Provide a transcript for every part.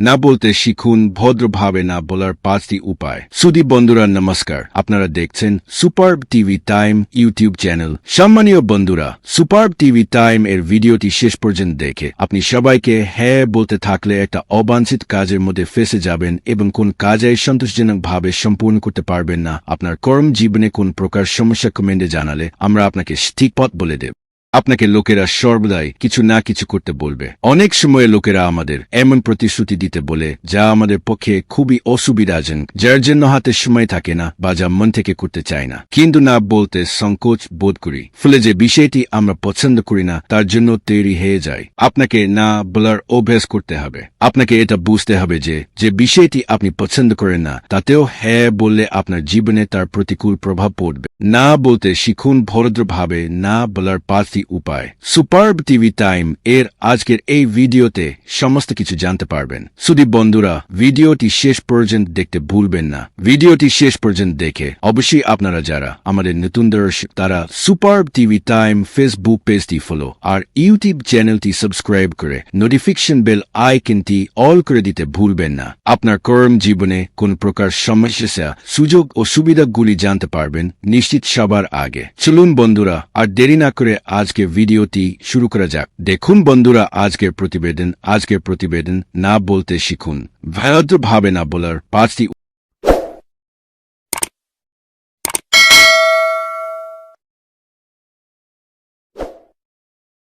না বলতে শিখুন, ভদ্রভাবে না বলার পাঁচটি উপায়। সুদী বন্ধুরা, নমস্কার। আপনারা দেখছেন super TV time YouTube channel. সম্মানীয় বন্ধুরা সুপার টিভি টাইম এর ভিডিওটি শেষ পর্যন্ত দেখে আপনি সবাইকে হ্যাঁ বলতে থাকলে একটা অবাঞ্ছিত কাজের মধ্যে ফেসে যাবেন এবং কোন কাজে সন্তোষজনকভাবে সম্পূর্ণ করতে পারবেন না। আপনার কর্ম জীবনে কোন প্রকার সমস্যা কমেন্টে জানালে আমরা আপনাকে ঠিক পথ বলে দেব। আপনাকে লোকেরা সর্বদাই কিছু না কিছু করতে বলবে। অনেক সময় লোকেরা আমাদের এমন প্রতিশ্রুতি দিতে বলে, যা আমাদের পক্ষে খুবই অসুবিধাজনক যার জন্য হাতে সময় থাকে না বা যা মন থেকে করতে চায় না। কিন্তু না বলতে সংকোচ বোধ করি, ফলে যে বিষয়টি আমরা পছন্দ করি না, তার জন্য তৈরি হয়ে যায়। আপনাকে না বলার অভ্যাস করতে হবে। আপনাকে এটা বুঝতে হবে যে যে বিষয়টি আপনি পছন্দ করেন না, তাতেও হ্যাঁ বললে আপনার জীবনে তার প্রতিকূল প্রভাব পড়বে। না বলতে শিখুন ভদ্রভাবে না বলার পাঁচটি উপায়। সুপারব টিভি টাইম এর আজকের এই ভিডিওতে সমস্ত কিছু জানতে পারবেন। শুধু বন্ধুরা, ভিডিওটি শেষ পর্যন্ত দেখতে ভুলবেন না। ভিডিওটি শেষ পর্যন্ত দেখে অবশ্যই আপনারা যারা আমাদের নতুন দর্শক, তারা সুপারব টিভি টাইম ফেসবুক পেজটি ফলো আর ইউটিউব চ্যানেলটি সাবস্ক্রাইব করে নোটিফিকেশন বেল আইকনটি অল করে দিতে ভুলবেন না। আপনার কর্ম জীবনে কোন প্রকার সমস্যা, সুযোগ ও সুবিধাগুলি জানতে পারবেন নিশ্চিত সবার আগে। চলুন বন্ধুরা, আর দেরি না করে আজকে ভিডিওটি শুরু করা যাক। দেখুন বন্ধুরা, আজকের প্রতিবেদন আজকের প্রতিবেদন না বলতে শিখুন। ভদ্রভাবে না বলার পাঁচটি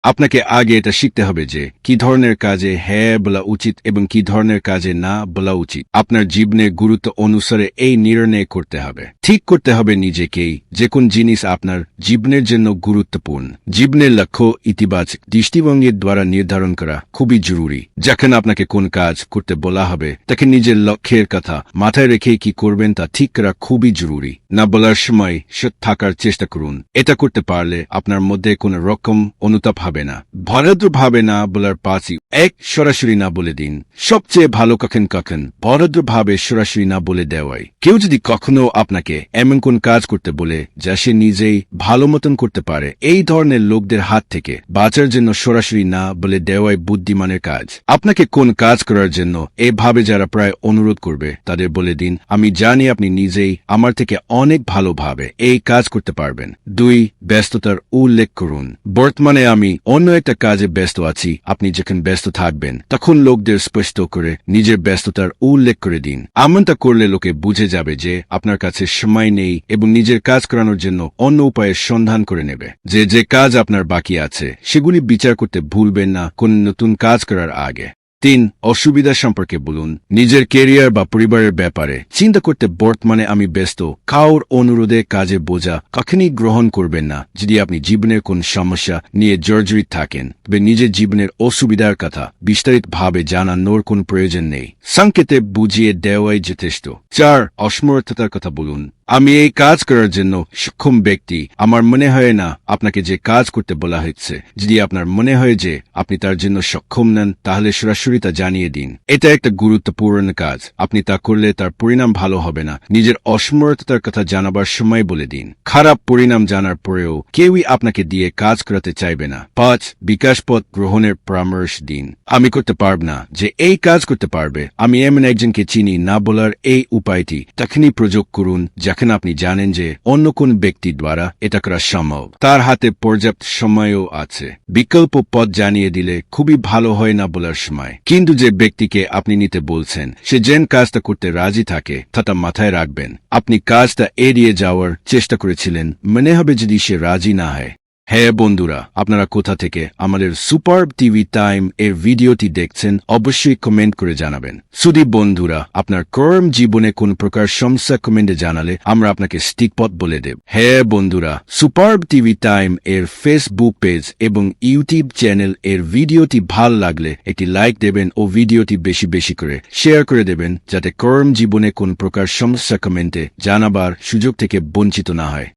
আপনাকে আগে এটা শিখতে হবে যে কি ধরনের কাজে হ্যাঁ বলা উচিত এবং কি ধরনের কাজে না বলা উচিত। আপনার জীবনের গুরুত্ব অনুসারে এই নির্ণয় করতে হবে। ঠিক করতে হবে নিজেকেই। যে কোন জিনিস আপনার জীবনের জন্য গুরুত্বপূর্ণ। জীবনের লক্ষ্য ইতিবাচক দৃষ্টিভঙ্গির দ্বারা নির্ধারণ করা খুবই জরুরি। যখন আপনাকে কোন কাজ করতে বলা হবে, তাকে নিজের লক্ষ্যের কথা মাথায় রেখে কি করবেন তা ঠিক করা খুবই জরুরি। না বলার সময় সৎ থাকার চেষ্টা করুন। এটা করতে পারলে আপনার মধ্যে কোন রকম অনুতাপ হবে। না। ভদ্রভাবে না বলার পাঁচই এক সরাসরি না বলে দিন। সবচেয়ে ভালো কখন কখন ভদ্রভাবে সরাসরি না বলে দেওয়াই। কেউ যদি কখনো আপনাকে এমন কোন কাজ করতে বলে যা সে নিজেই ভালো মতন করতে পারে, এই ধরনের লোকদের হাত থেকে বাঁচার জন্য সরাসরি না বলে দেওয়াই বুদ্ধিমানের কাজ। আপনাকে কোন কাজ করার জন্য এভাবে যারা প্রায় অনুরোধ করবে, তাদের বলে দিন, আমি জানি আপনি নিজেই আমার থেকে অনেক ভালোভাবে এই কাজ করতে পারবেন। দুই, ব্যস্ততার উল্লেখ করুন। বর্তমানে আমি অন্য একটা কাজে ব্যস্ত আছি, আপনি যখন ব্যস্ত থাকবেন, তখন লোকদের স্পষ্ট করে নিজের ব্যস্ততার উল্লেখ করে দিন। এমনটা করলে লোকে বুঝে যাবে যে, আপনার কাছে সময় নেই এবং নিজের কাজ করানোর জন্য অন্য উপায়ের সন্ধান করে নেবে। যে যে কাজ আপনার বাকি আছে, সেগুলি বিচার করতে ভুলবেন না, কোন নতুন কাজ করার আগে। তিন, অসুবিধা সম্পর্কে বলুন। নিজের কেরিয়ার বা পরিবারের ব্যাপারে চিন্তা করতে বর্তমানে আমি ব্যস্ত। কাউর অনুরোধে কাজে বোঝা কখনই গ্রহণ করবেন না, যদি আপনি জীবনের কোন সমস্যা নিয়ে জর্জরিত থাকেন। তবে নিজের জীবনের অসুবিধার কথা বিস্তারিতভাবে জানানোর কোন প্রয়োজন নেই। সংকেতে বুঝিয়ে দেওয়াই যথেষ্ট। চার, অসমর্থতার কথা বলুন। আমি এই কাজ করার জন্য সক্ষম ব্যক্তি। আমার মনে হয় না আপনাকে যে কাজ করতে বলা হচ্ছে যদি আপনার মনে হয় যে আপনি তার জন্য সক্ষম নেন, তাহলে সরাসরি তা জানিয়ে দিন। এটা একটা গুরুত্বপূর্ণ কাজ। আপনি তা করলে তার পরিণাম ভালো হবে না। নিজের অসমর্থতার কথা জানাবার সময় বলে দিন। খারাপ পরিণাম জানার পরেও কেউই আপনাকে দিয়ে কাজ করাতে চাইবে না। পাঁচ বিকাশ পথ গ্রহণের পরামর্শ দিন। আমি করতে পারব না যে এই কাজ করতে পারবে। আমি এমন একজনকে চিনি না বলার এই উপায়টি। তখনই প্রযোগ করুন যখন আপনি জানেন যে অন্য কোন ব্যক্তি দ্বারা এটা করা সম্ভব। তার হাতে পর্যাপ্ত সময়ও আছে। বিকল্প পথ জানিয়ে দিলে খুবই ভালো হয় না বলার সময়। কিন্তু যে ব্যক্তিকে আপনি নিতে বলছেন, সে যেন কাজটা করতে রাজি থাকে তা মাথায় রাখবেন। আপনি কাজটা এড়িয়ে যাওয়ার চেষ্টা করেছিলেন, মনে হবে যদি সে রাজি না হয়। হ্যাঁ বন্ধুরা, আপনারা কোথা থেকে আমাদের সুপার টিভি টাইম এর ভিডিওটি দেখছেন অবশ্যই কমেন্ট করে জানাবেন। শুধু বন্ধুরা, আপনার কর্ম জীবনে কোন প্রকার সমস্যা কমেন্টে জানালে আমরা আপনাকে স্টিকপথ বলে দেব। হ্যাঁ বন্ধুরা, সুপার টিভি টাইম এর ফেসবুক পেজ এবং ইউটিউব চ্যানেল এর ভিডিওটি ভালো লাগলে একটি লাইক দেবেন ও ভিডিওটি বেশি বেশি করে শেয়ার করে দেবেন, যাতে কর্ম জীবনে কোন প্রকার সমস্যা কমেন্টে জানাবার সুযোগ থেকে বঞ্চিত না হয়।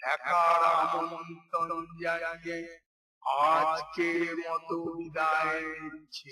দেখার আজকের মতো বিদায় নিচ্ছি।